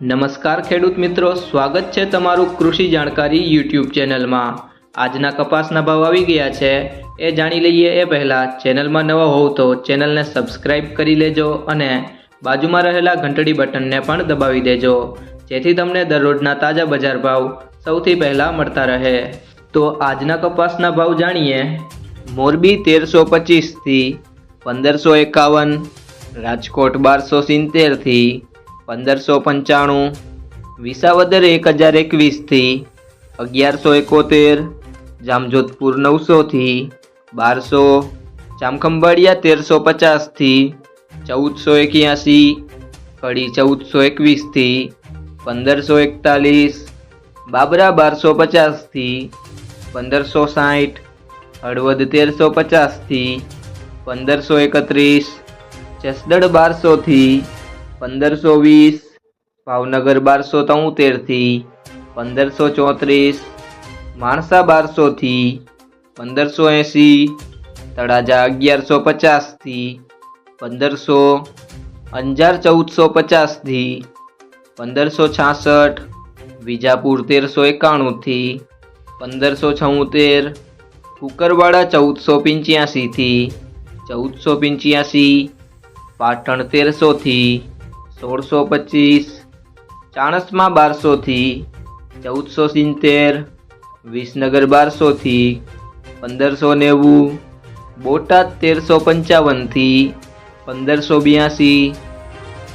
નમસ્કાર ખેડૂત મિત્રો, સ્વાગત છે તમારું કૃષિ જાણકારી યુટ્યુબ ચેનલમાં. આજના કપાસના ભાવ આવી ગયા છે. એ જાણી લઈએ એ પહેલાં, ચેનલમાં નવા હોવ તો ચેનલને સબસ્ક્રાઇબ કરી લેજો અને બાજુમાં રહેલા ઘંટડી બટનને પણ દબાવી દેજો. જેથી તમને દરરોજના તાજા બજાર ભાવ સૌથી પહેલાં મળતા રહે. તો આજના કપાસના ભાવ જાણીએ. મોરબી તેરસો પચીસથી પંદરસો એકાવન, રાજકોટ બારસો સિત્તેરથી પંદરસો પંચાણું, વિસાવદર એક હજાર એકવીસથી, અગિયારસો એકોતેર, જામજોધપુર નવસોથી, બારસો, જામખંભાળિયા તેરસો પચાસથી, ચૌદસો એક્યાસી, કડી ચૌદસો એકવીસથી, પંદરસો એકતાલીસ, બાબરા બારસો પચાસથી, પંદરસો સાઠ, હળવદ તેરસો પચાસથી, પંદરસો એકત્રીસ જસદડ બારસોથી પંદરસો વીસ, ભાવનગર બારસો તોતેરથી પંદરસો ચોત્રીસ, માણસા બારસોથી પંદરસો એંસી તળાજા અગિયારસો પચાસથી પંદરસો અંજાર ચૌદસો પચાસથી પંદરસો છાસઠ, વિજાપુર તેરસો એકાણુંથી પંદરસો છોતેર, કુકરવાડા ચૌદસો પંચ્યાસીથી ચૌદસો પંચ્યાસી, પાટણ તેરસોથી સોળસો પચીસ, ચાણસમાં બારસોથી, ચૌદસો સિત્તેર, વિસનગર બારસોથી, પંદરસો નેવું, બોટાદ તેરસો પંચાવનથી, પંદરસો બ્યાસી,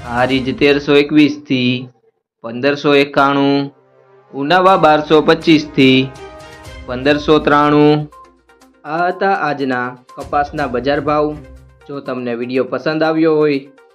હારીજ તેરસો એકવીસથી, પંદરસો એકાણું, ઉનાવા બારસો પચીસથી, પંદરસો ત્રાણું. આ હતા આજના કપાસના બજાર ભાવ. જો તમને વીડિયો પસંદ આવ્યો હોય